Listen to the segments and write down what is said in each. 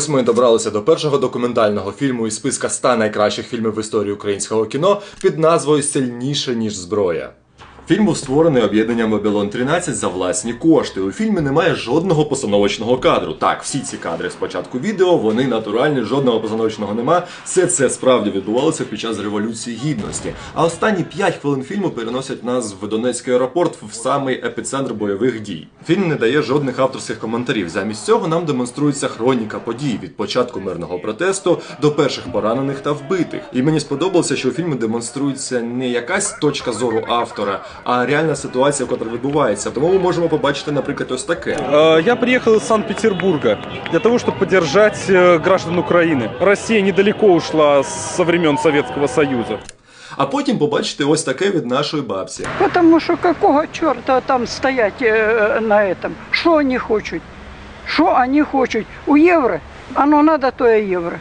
Ось ми добралися до першого документального фільму із списка 100 найкращих фільмів в історії українського кіно під назвою Сильніше ніж зброя. Фільм був створений об'єднанням Babylon 13 за власні кошти. У фільмі немає жодного постановочного кадру. Так, всі ці кадри з початку відео, вони натуральні, жодного постановочного нема. Все це справді відбувалося під час революції гідності. А останні 5 хвилин фільму переносять нас в Донецький аеропорт в самий епіцентр бойових дій. Фільм не дає жодних авторських коментарів. Замість цього нам демонструється хроніка подій від початку мирного протесту до перших поранених та вбитих. І мені сподобалося, що у фільмі демонструється не якась точка зору автора, а реальна ситуація, яка відбувається. Тому ми можемо побачити, наприклад, ось таке. Э, Я приехал из Санкт-Петербурга для того, чтобы поддержать э, граждан Украины. Россия недалеко ушла со времен Советского Союза. А потім побачите ось таке від нашої бабці. Потому що какого чорта там стоять е, на этом? Що вони хочуть? Що вони хочуть? У євро? Оно надо то і євро.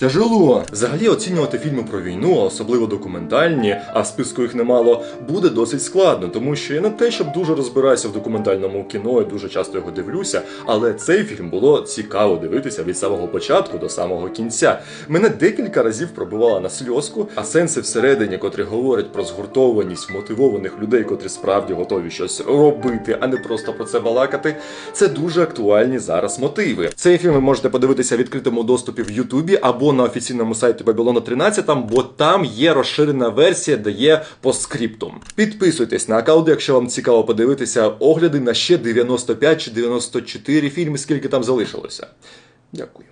Тяжело. Взагалі оцінювати фільми про війну, особливо документальні, а в списку їх немало, буде досить складно, тому що я не те, щоб дуже розбираюся в документальному кіно і дуже часто його дивлюся, але цей фільм було цікаво дивитися від самого початку до самого кінця. Мене декілька разів пробивала на сльозку, а сенси всередині, котрі говорять про згуртованість мотивованих людей, котрі справді готові щось робити, а не просто про це балакати. Це дуже актуальні зараз мотиви. Цей фільм ви можете подивитися в відкритому доступі в Ютубі на офіційному сайті Babylon 13, бо там є розширена версія, де є по скриптум. Підписуйтесь на аккаунт, якщо вам цікаво подивитися огляди на ще 95 чи 94 фільми, скільки там залишилося. Дякую.